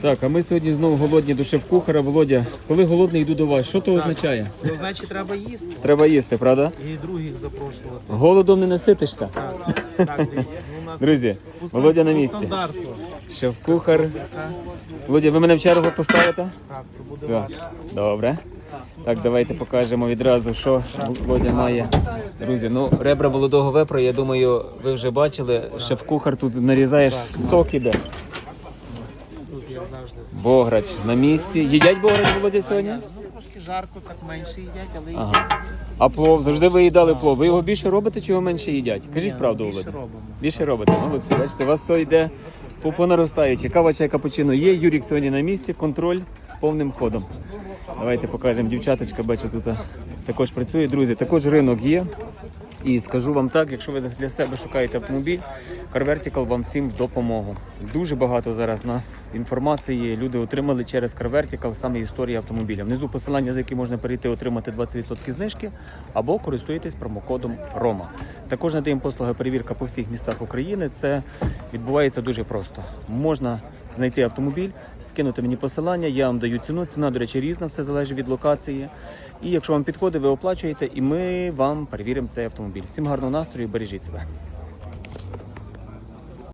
Так, а ми сьогодні знову голодні до шеф-кухара. Володя, коли голодний йду до вас, що то означає? Ну, значить, треба їсти Треба їсти, правда? і других запрошувати. Голодом не наситишся. Так, так, дивіться. Ну, у нас Друзі, по стан- Володя на по місці. стандарту. Шеф-кухар. Володя, ви мене в чергу поставите? так, то буде Все, добре. Так, давайте покажемо відразу, що Володя має. Друзі, ну ребра молодого вепра, я думаю, ви вже бачили. Шеф-кухар тут нарізає сок іде. Тут як завжди. Бограч на місці. Їдять бограч Володя сьогодні? Ну, трошки жарко, так менше їдять, але Ага. А плов, завжди ви їдали плов. Ви його більше робите чи його менше їдять? Кажіть Ні, правду, більше Володя. робимо. Більше робите. Молодці, бачите, у вас все йде по, понаростаючі. Кава чай капучино є. Юрік сьогодні на місці, контроль повним ходом. Давайте покажемо. Дівчаточка, бачу, тут також працює. Друзі, також ринок є. І скажу вам так, якщо ви для себе шукаєте автомобіль, Car Vertical вам всім в допомогу. Дуже багато зараз нас інформації люди отримали через Car Vertical, саме історія автомобіля. Внизу посилання, за яке можна перейти, отримати 20% знижки або користуєтесь промокодом ROMA. Також надаємо послуги перевірка по всіх містах України. Це відбувається дуже просто. Можна знайти автомобіль, скинути мені посилання, я вам даю ціну. Ціна, до речі, різна, все залежить від локації. І якщо вам підходить, ви оплачуєте, і ми вам перевіримо цей автомобіль. Всім гарного настрою, бережіть себе.